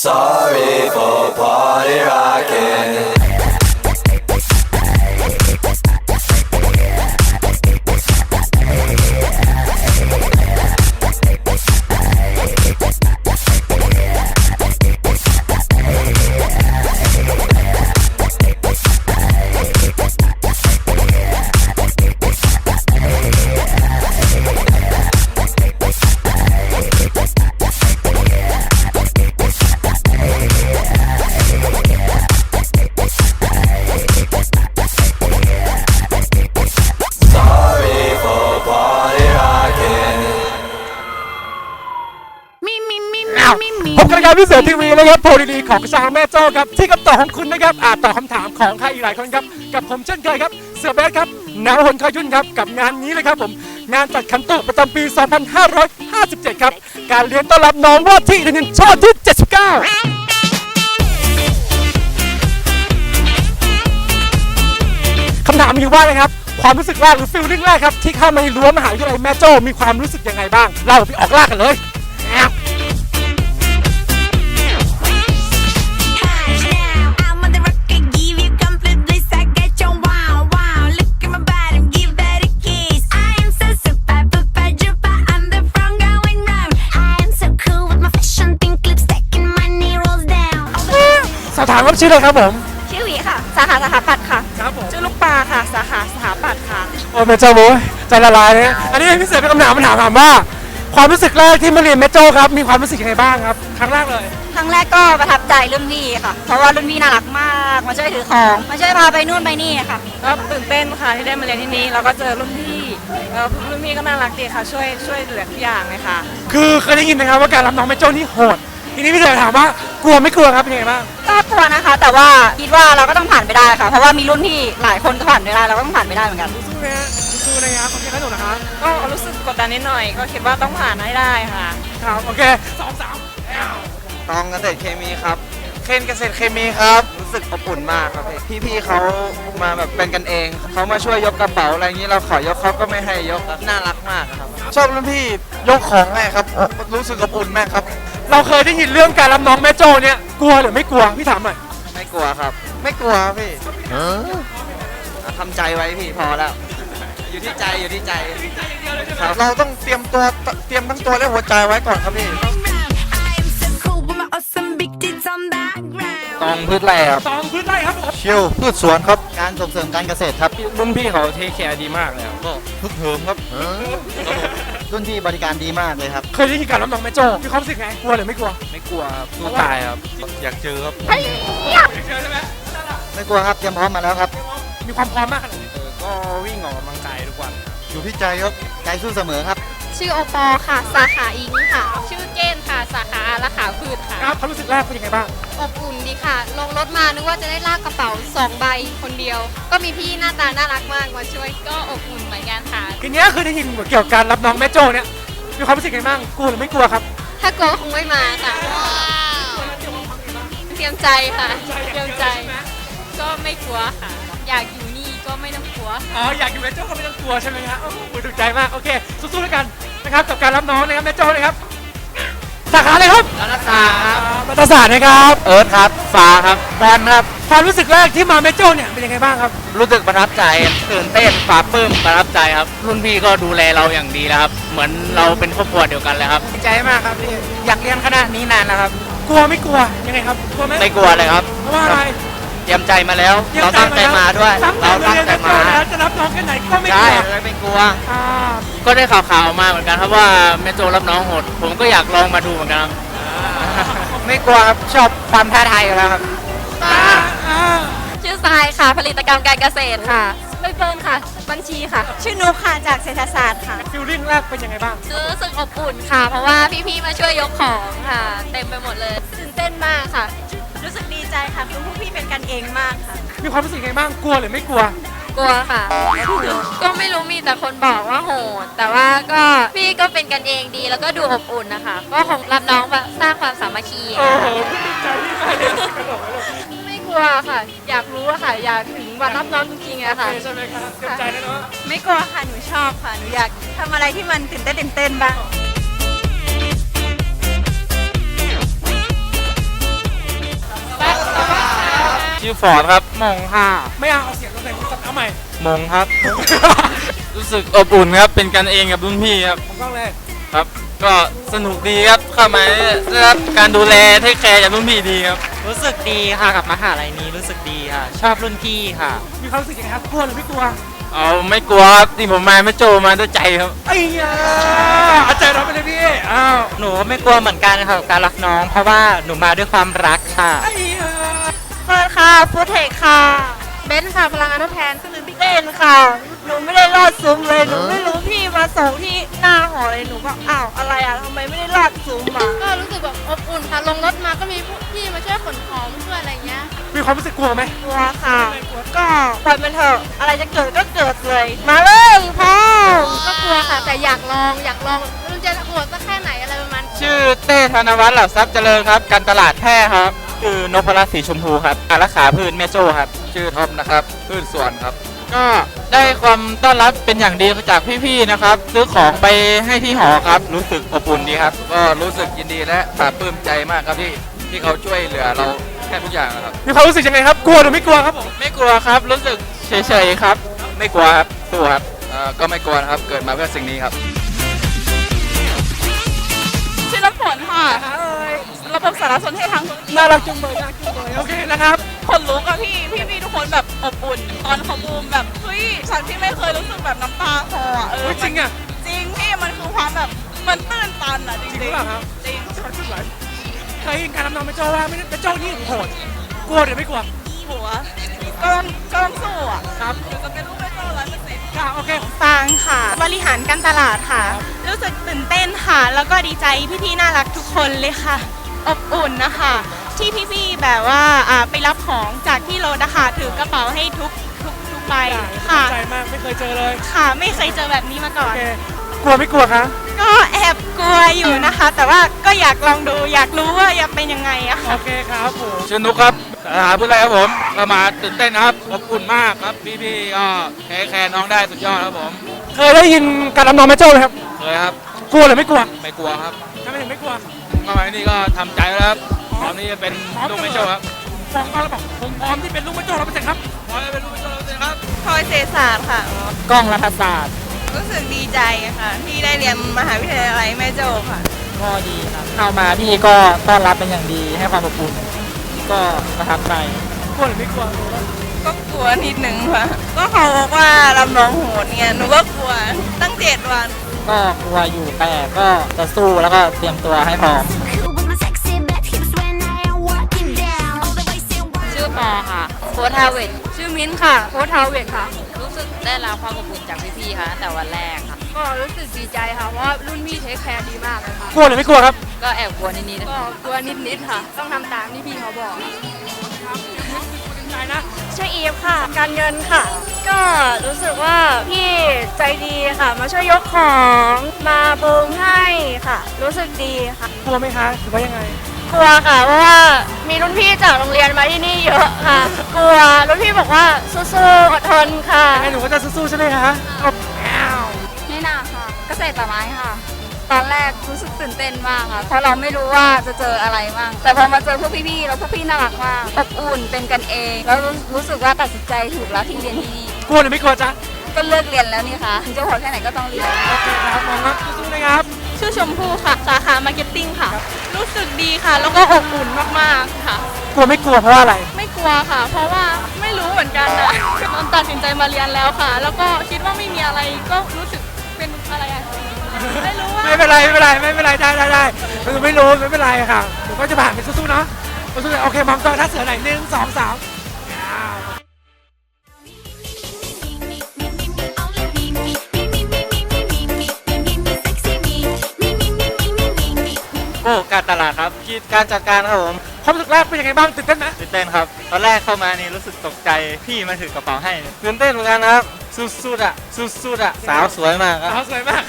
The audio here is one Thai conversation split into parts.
Sorry for party rocking. ผมกรรายการพิเศษทีวีนะครับโพลีดีของชาวแม่โจ้ครับ ที่คำตอบของคุณนะครับอาจตอบคำถามของใครอีกหลายคนครับ กับผมเช่นเคยครับ เสือเบสครับนาวพลคายุนครับ กับงานนี้เลยครับผม งานจัดขันโตกประจำปี 2557 ครับ การเลี้ยงต้อนรับน้องว่าที่ดินชาติที่ 79คำถามมีอยู่ว่านะครับ ความรู้สึกแรกหรือฟิลลิ่งแรกครับ ที่เข้ามาในรั้วมหาวิทยาลัยแม่โจ้มีความรู้สึกยังไงบ้าง เราไปออกล่ากันเลย สอบถามว่าชื่ออะไรครับผมชื่อหวีค่ะ สาขาสถาปัตย์ค่ะ ครับผมชื่อลูกปลาค่ะ สาขาสถาปัตย์ค่ะ โอ้แม่โจ้โว้ยใจละลายเลยอันนี้พิเศษเป็นคำถามมันถามถามว่า ความรู้สึกแรกที่มาเรียนแม่โจ้ครับมีความรู้สึกยังไงบ้างครับครั้งแรกเลย ครั้งแรกก็ประทับใจรุ่นพี่ค่ะ เพราะว่ารุ่นพี่น่ารักมาก มาช่วยถือของ มาช่วยพาไปนู่นไปนี่ค่ะ ก็ตื่นเต้นค่ะที่ได้มาเรียนที่นี่แล้วก็เจอรุ่นพี่แล้วรุ่นพี่ก็น่ารักดีค่ะ ช่วยช่วยเหลือทุกอย่างเลยค่ะ คือเคยได้ยินนะครับว่าการรับน้องแม่โจ้นี่โหด ทีนี้พี่เสือถามว่ากลัวไม่กลัวครับเป็นยังไงบ้างก็กลัวนะคะ แต่ว่าคิดว่าเราก็ต้องผ่านไปได้ค่ะ เพราะว่ามีรุ่นพี่หลายคนก็ผ่านไปได้เราก็ต้องผ่านไปได้เหมือนกันสู้นะฮะสู้นะครับขอบคุณครับหนูนะครับก็รู้สึกกดดันนิดหน่อย ก็คิดว่าต้องผ่านให้ได้ค่ะ ครับโอเคสองสามตองเกษตรเคมีครับเคนเกษตรเคมีครับ รู้สึกอบอุ่นมากครับพี่พี่ๆเขามาแบบเป็นกันเองเขามาช่วยยกกระเป๋าอะไรอย่างนี้เราขอยกเขาก็ไม่ให้ยกครับน่ารักมากครับ ชอบรุ่นพี่ยกของให้ครับ รู้สึกอบอุ่นมากครับ เราเคยได้ยินเรื่องการรับน้องแม่โจ้เนี่ยกลัวหรือไม่กลัวพี่ถามหน่อยไม่กลัวครับ ไม่กลัวครับพี่ทำใจไว้พี่พอแล้ว อยู่ที่ใจอยู่ที่ใจครับเราต้องเตรียมตัวเตรียมทั้งตัวและหัวใจไว้ก่อนครับพี่ I am so cool with my awesome big tits on the ground. ตองพืชไร่ครับสองพื้นไร่ครับผมเชี่ยวพืชสวนครับการส่งเสริมการเกษตรครับรุ่นพี่เขาเทคแคร์ดีมากเลยครับก็พึกเหิมครับ รุ่นที่บริการดีมากเลยครับ เคยได้ยินการรับน้องแม่โจ้มีความรู้สึกไงกลัวหรือไม่กลัว ไม่กลัวครับสู้ตายครับ อยากเจอครับเจอใช่ไหมไม่กลัวครับเตรียมพร้อมมาแล้วครับ มีความพร้อมมากขนาดไหนเออก็วิ่งออกกำลังกายทุกวันครับอยู่ที่ใจครับใจสู้เสมอครับ ชื่อโอปอค่ะ สาขาอิงค่ะ ชื่อเกณฑ์ค่ะ สาขาอาราขาพืชค่ะครับความรู้สึกแรกเป็นยังไงบ้าง อบอุ่นดีค่ะ ลงรถมานึกว่าจะได้ลากกระเป๋า2ใบคนเดียว ก็มีพี่หน้าตาน่ารักมากมาช่วยก็อบอุ่นเหมือนกันค่ะ ทีเนี้ยคือได้ยินเกี่ยวกับการรับน้องแม่โจ้เนี่ยมีความรู้สึกยังไงบ้างกลัวหรือไม่กลัวครับ ถ้ากลัวก็คงไม่มาค่ะ เตรียมใจค่ะ เตรียมใจ ก็ไม่กลัวค่ะ อยากอยู่นี่ก็ไม่ต้องกลัว อ๋ออยากอยู่แม่โจ้ก็ไม่ต้องกลัวใช่ไหมฮะโอ้โหถูกใจมากโอเคสู้ๆด้วยกันนะครับกับการรับน้องนะครับแม่โจ้นะครับ สาขาอะไรครับรัฐศาสตร์ครับรัฐศาสตร์นะครับเอิร์ธครับฟ้าครับบอลครับความรู้สึกแรกที่มาแม่โจ้เนี่ยเป็นยังไงบ้างครับ รู้สึกประทับใจตื่นเต้นปลาบปลื้มประทับใจครับ รุ่นพี่ก็ดูแลเราอย่างดีแล้วครับ เหมือนเราเป็นครอบครัวเดียวกันเลยครับดีใจมากครับที่อยากเรียนคณะนี้นานแล้วครับ กลัวไม่กลัวยังไงครับกลัวไหมไม่กลัวเลยครับเพราะว่าอะไรเตรียมใจมาแล้ว เราตั้งใจมาด้วยตั้งใจเรามาตั้งเรียนใจแม่โจ้มาแล้วจะรับน้องแค่ไหนก็ไม่กใช่ลัวเลยไม่กลัวอ่าก็ได้ข่าวๆมาเหมือนกันครับว่าแม่โจรับน้องโหด ผมก็อยากลองมาดูเหมือนกันครับไม่กลัวครับชอบความท้าทายอยู่แล้วครับอ่าอ่าชื่อทรายค่ะ ผลิตกรรมการเกษตรค่ะใบเฟิร์นค่ะ บัญชีค่ะ ชื่อนุกค่ะจากเศรษฐศาสตร์ค่ะฟิลลิ่งแรกเป็นยังไงบ้างรู้สึกอบอุ่นค่ะ เพราะว่าพี่ๆมาช่วยยกของค่ะ เต็มไปหมดเลยตื่นเต้นมากค่ะ รู้สึกดีใจค่ะคือพวกพี่เป็นกันเองมากค่ะ มีความรู้สึกยังไงบ้างกลัวหรือไม่กลัว กลัวค่ะ ก็ไม่รู้มีแต่คนบอกว่าโหด แต่ว่าก็พี่ก็เป็นกันเองดีแล้วก็ดูอบอุ่นนะคะ ก็คงรับน้องแบบสร้างความสามัคคี โอ้โหพี่ดีใจที่มาเรียนกันหรอกเลยไม่กลัวค่ะ อยากรู้อะค่ะ อยากถึงวันรับน้องจริงๆอะค่ะ ใช่ไหมครับเต็มใจแล้วเนาะ ไม่กลัวค่ะ หนูชอบค่ะ หนูอยากทำอะไรที่มันตื่นเต้นตื่นเต้นบ้าง ชื่อฟอร์ดครับมงค่ะไม่เอาเอาเสียงลงใส่มือเอาใหม่มงครับ รู้สึกอบอุ่นครับ เป็นกันเองกับรุ่นพี่ครับ ผมต้องเลยครับ ก็สนุกดีครับเข้ามาได้รับการดูแลเทคแคร์จากรุ่นพี่ดีครับ รู้สึกดีค่ะกับมหาลัยนี้รู้สึกดีค่ะ ชอบรุ่นพี่ค่ะ มีความรู้สึกยังไงครับกลัวหรือไม่กลัวเอาไม่กลัวครับที่ผมมาไม่โจมาด้วยใจครับ ไอ้ยาอาจารย์เราไปเลยพี่อ้าวหนูไม่กลัวเหมือนกันค่ะกับการรักน้อง เพราะว่าหนูมาด้วยความรักค่ะ ไอ้ยา เฟิร์นค่ะฟูเทคค่ะ เบนซ์ค่ะพลังอนุแทนเต้นค่ะ หนูไม่ได้รอดซุ้มเลย หนูไม่รู้พี่มาส่งที่หน้าหอเลย หนูก็อ้าวอะไรอะทำไมไม่ได้รอดซุ้มอะ ก็รู้สึกแบบอบอุ่นค่ะ ลงรถมาก็มีพี่มาช่วยขนของช่วยอะไรเงี้ย มีความรู้สึกกลัวไหมกลัวค่ะก็ปล่อยมันเถอะ อะไรจะเกิดก็เกิดเลย มาเลยพ่อก็กลัวค่ะ แต่อยากลองอยากลองมันจะโหดสักแค่ไหนอะไรประมาณ ชื่อเต้ธนวัฒน์เหล่าทรัพย์เจริญครับ การตลาดแพร่ครับ คือนพรัตน์สีชมพูครับอารักขาพืชแม่โจ้ครับ ชื่อท็อปนะครับพืชสวนครับ ก็ได้ความต้อนรับเป็นอย่างดีจากพี่ๆนะครับ ซื้อของไปให้ที่หอครับรู้สึกอบอุ่นดีครับ ก็รู้สึกยินดีและปลาบปลื้มใจมากครับที่ที่เขาช่วยเหลือเราแค่ทุกอย่างนะครับ มีความรู้สึกยังไงครับ กลัวหรือไม่กลัวครับผม ไม่กลัวครับรู้สึกเฉยๆครับ ไม่กลัวครับสู้ครับเอ่อก็ไม่กลัวนะครับเกิดมาเพื่อสิ่งนี้ครับ ชื่อน้ำฝนค่ะ ระบบสารสนเทศทางน่ารักจังเลยน่ารักจังเลยโอเคนะครับคนรู้กับพี่พี่พี่ทุกคนแบบอบอุ่น ตอนเขาบูมแบบเฮ้ยฉันที่ไม่เคยรู้สึกแบบน้ำตาคลออะเออจริงอะจริงพี่มันคือความแบบมันตื้นตันอะจริงจริงหรือเปล่าครับ จริง ชักขึ้นไหลเคยเห็นการทำนองเป็นโจว่าไม่ได้เป็นโจนี่โหดกลัวหรือไม่กลัวหัวก็ต้องก็ต้องสู้อะครับเดี๋ยวจะเป็นลูกแม่โจ้ร้อยเปอร์เซ็นต์ค่ะโอเคฟางค่ะ บริหารการตลาดค่ะ รู้สึกตื่นเต้นค่ะ แล้วก็ดีใจพี่ๆน่ารักทุกคนเลยค่ะ อบอุ่นนะคะ ที่พี่ๆแบบว่าอ่าไปรับของจากที่รถนะคะถือกระเป๋าให้ทุกทุกทุกใบค่ะ ใจมากไม่เคยเจอเลยค่ะไม่เคยเจอแบบนี้มาก่อโอน เคกลัวไม่กลัวคะก็แอบกลัวอยู่นะคะ แต่ว่าก็อยากลองดูอยากรู้ว่าอยากเป็นยังไงอะค่ะ โอเคครับผม ชื่อนุกครับสาขาพุทธไรครับผมก็มาตื่นเต้นนะครับอบอุ่นมากครับพี่ๆก็แคร์แคร์น้องได้สุดยอดครับผมเคยได้ยินการทำนองแม่โจ้ไหมครับเคยครับ กลัวหรือไม่กลัวไม่กลัวครับทำไมถึงไม่กลัว เข้ามาที่นี่ก็ทำใจแล้วครับพร้อมที่จะเป็นลูกไม่โชครับฟองมาแล้วบอกผมพร้อมที่เป็นลูกแม่โจ้ร้อยเปอร์เซ็นต์ครับพร้อมจะเป็นลูกไม่โชแล้วครับพลอยเศรษฐศาสตร์ค่ะ กล้องรัฐศาสตร์ รู้สึกดีใจค่ะ ที่ได้เรียนมหาวิทยาลัยแม่โจ้ค่ะ ก็ดีครับเข้ามาพี่ก็ต้อนรับเป็นอย่างดีให้ความอบอุ่นก็ประทับใจกลัวหรือไม่กลัวก็กลัวนิดนึงค่ะ ก็เขาบอกว่ารับน้องโหดเนี่ยหนูก็กลัวตั้งเจ็ดวัน ก็กลัวอยู่แต่ก็จะสู้แล้วก็เตรียมตัวให้พร้อม Cool with my sexy back hips when I am working down. All the waist and work. ชื่อปอค่ะ โค้ทาเวทชื่อมิ้นค่ะ โค้ทาเวทค่ะ รู้สึกได้รับความอบอุ่นจากพี่ๆค่ะตั้งแต่วันแรกค่ะ ก็รู้สึกดีใจค่ะ เพราะว่ารุ่นพี่เทคแคร์ดีมากเลยค่ะ กลัวหรือไม่กลัวครับ ก็แอบกลัวนิดๆก็กลัวนิดๆค่ะ ต้องทำตามที่พี่เขาบอก ชื่ออีฟค่ะ การเงินค่ะ ก็รู้สึกว่าพี่ใจดีค่ะ มาช่วยยกของมาบูมให้ค่ะ รู้สึกดีค่ะกลัวไหมคะหรือว่ายังไง กลัวค่ะเพราะว่ามีรุ่นพี่จากโรงเรียนมาที่นี่เยอะค่ะ กลัวรุ่นพี่บอกว่าสู้ๆอดทนค่ะ ยังไงหนูก็จะสู้ๆใช่ไหมคะอบอ้าวไม่น่าค่ะ เกษตรป่าไม้ค่ะ ตอนแรกรู้สึกตื่นเต้นมากค่ะเพราะเราไม่รู้ว่าจะเจออะไรบ้างแต่พอมาเจอพวกพี่ๆแล้วพวกพี่น่ารักมากอบอุ่นเป็นกันเองแล้วรู้สึกว่าตัดสินใจถูกแล้วที่เรียนที่นี่กลัวหรือไม่กลัวจ๊ะก็เลิกเรียนแล้วนี่ค่ะถึงจะโหดแค่ไหนก็ต้องเรียนโอเคครับมองครับสู้ๆนะครับชื่อชมพู่ค่ะสาขามาร์เก็ตติ้งค่ะ รู้สึกดีค่ะ แล้วก็อบอุ่นมากๆค่ะ กลัวไม่กลัวเพราะว่าอะไร ไม่กลัวค่ะ เพราะว่าไม่รู้เหมือนกันนะตอนตัดสินใจมาเรียนแล้วค่ะ แล้วก็คิดว่าไม่มีอะไรก็รู้สึกเป็นอะไรอะ ไม่รู้ว่าไม่เป็นไรไม่เป็นไรไม่เป็นไรได้ได้ได้ไม่รู้ไม่เป็นไรค่ะหนูก็จะผ่านไปสู้ๆเนาะสู้ๆโอเคมองตัวถ้าเสือไหนหนึ่งสองสาม โก้การตลาดครับคิดการจัดการครับผมความรู้สึกแรกเป็นยังไงบ้างตื่นเต้นไหมตื่นเต้นครับ ตอนแรกเข้ามานี่รู้สึกตกใจพี่มาถือกระเป๋าให้ตื่นเต้นเหมือนกันนะครับสุดๆอะสุดๆอะสาวสวยมากครับสาวสวยมาก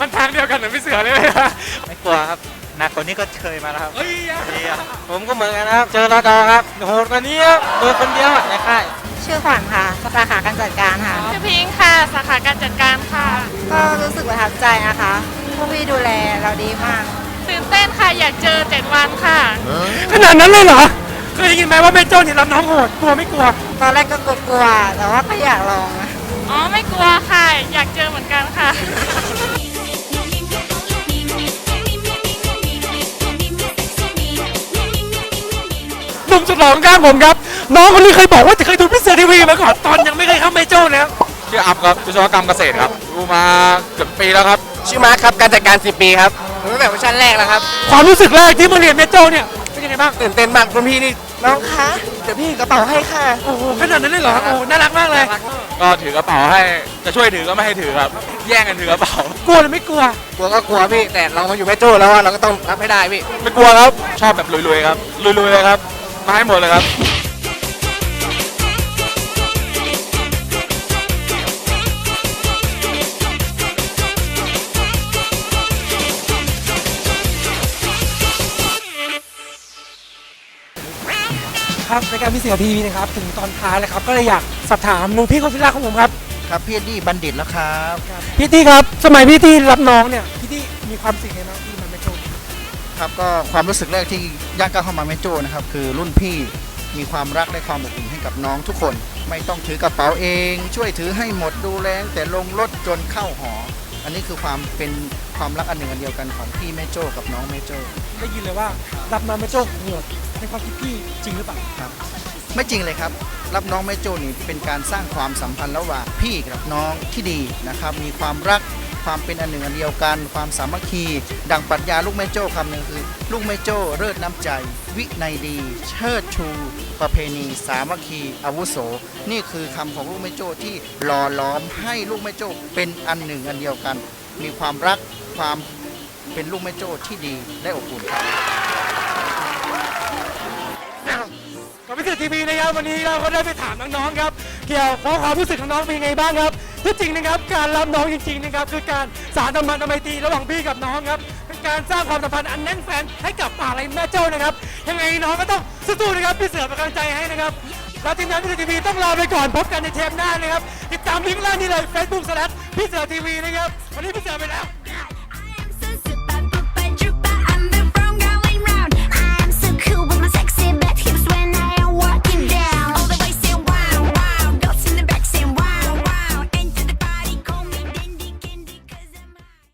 มันทางเดียวกันเหมือนพี่เสือเลยไหมคะไม่กลัวครับหนักกว่านี้ก็เคยมาแล้วครับเฮ้ยดีครับผมก็เหมือนกันนะครับ เจอรอดอครับโหดกว่านี้ครับโดยคนเดียวอะในค่ายชื่อขวัญค่ะ สาขาการจัดการค่ะชื่อพิงค์ค่ะ สาขาการจัดการค่ะ ก็รู้สึกประทับใจนะคะพวกพี่ดูแลเราดีมากตื่น เต้นค่ะ อยากเจอเจ็ดวันค่ะ ขนาดนั้นเลยเหรอ เคยได้ยินไหมว่าแม่โจ้เนี่ยรับน้องโหดกลัวไม่กลัว ตอนแรกก็กลัวๆแต่ว่าก็อยากลองนะอ๋อ ไม่กลัวค่ะ อยากเจอเหมือนกันค่ะ หนุ่มสุดหล่อข้างๆผมครับ น้องคนนี้เคยบอกว่าจะเคยดูพิเศษทีวีมาก่อนตอนยังไม่เคยเข้าแม่โจ้แล้วชื่ออัพครับวิศวกรรมเกษตรครับ ดูมาเกือบปีแล้วครับ ชื่อมาร์คครับ การจัดการ 10 ปีครับ ผมตั้งแต่เวอร์ชันแรกแล้วครับความรู้สึกแรกที่มาเรียนแม่โจ้เนี่ยเป็นยังไงบ้างตื่นเต้นมากคุณพี่นี่น้องคะเดี๋ยวพี่กระเป๋าให้ค่ะโอ้โหขนาดนั้นเลยเหรอโอ้โหน่ารักมากเลย ก็ถือกระเป๋าให้จะช่วยถือก็ไม่ให้ถือครับ แย่งกันถือกระเป๋ากลัวหรือไม่กลัว กลัวก็กลัวพี่แต่เรามาอยู่แม่โจ้แล้วอะเราก็ต้องรับให้ได้พี่ไม่กลัวครับชอบแบบลุยๆครับลุยๆเลยครับมาให้หมดเลยครับ ครับรายการพิเศษทีวีนะครับ ถึงตอนท้ายแล้วครับ ก็เลยอยากสอบถามหนูพี่คนที่รักของผมครับครับพี่ดีบัณฑิตแล้วครับ พี่ตี้ครับ สมัยพี่ตี้รับน้องเนี่ยพี่ตี้มีความสิ่งไงบ้างที่มันไม่โจ้ครับก็ความรู้สึกแรกที่ย่างก้าวเข้ามาแม่โจ้นะครับคือรุ่นพี่มีความรักและความอบอุ่นให้กับน้องทุกคน ไม่ต้องถือกระเป๋าเอง ช่วยถือให้หมดดูแลแต่ลงรถจนเข้าหอ อันนี้คือความเป็นความรักอันหนึ่งอันเดียวกันของพี่แม่โจ้กับน้องแม่โจ้ได้ยินเลยว่ารับมาไม่โจ้โหด ในความคิดพี่จริงหรือเปล่าครับ ไม่จริงเลยครับ รับน้องแม่โจ้นี่เป็นการสร้างความสัมพันธ์ระหว่างพี่กับน้องที่ดีนะครับ มีความรักความเป็นอันหนึ่งอันเดียวกัน ความสามัคคี ดังปรัชญาลูกแม่โจ้คำหนึ่งคือ ลูกแม่โจ้เลิศน้ำใจ วินัยดี เชิดชู ประเพณี สามัคคี อาวุโส นี่คือคำของลูกแม่โจ้ที่หล่อล้อมให้ลูกแม่โจ้เป็นอันหนึ่งอันเดียวกัน มีความรักความเป็นลูกแม่โจ้ที่ดีและอบอุ่นครับ พิเศษทีวีนะครับวันนี้เราก็ได้ไปถามน้องๆครับ เกี่ยวกับความรู้สึกของน้องเป็นไงบ้างครับที่จริงนะครับการรับน้องจริงๆนะครับคือการสานสัมพันธ์ไมตรีระหว่างพี่กับน้องครับเป็นการสร้างความสัมพันธ์อันแน่นแฟนให้กับป่าไรแม่โจ้านะครับยังไงน้องก็ต้องสู้ๆนะครับพี่เสือเป็นกำลังใจให้นะครับแล้วทีมงานพิเศษทีวีต้องลาไปก่อนพบกันในเทปหน้านะครับติดตามลิงก์ล่างนี้เลย Facebook พี่เสือทีวีนะครับวันนี้พี่เสือไปแล้ว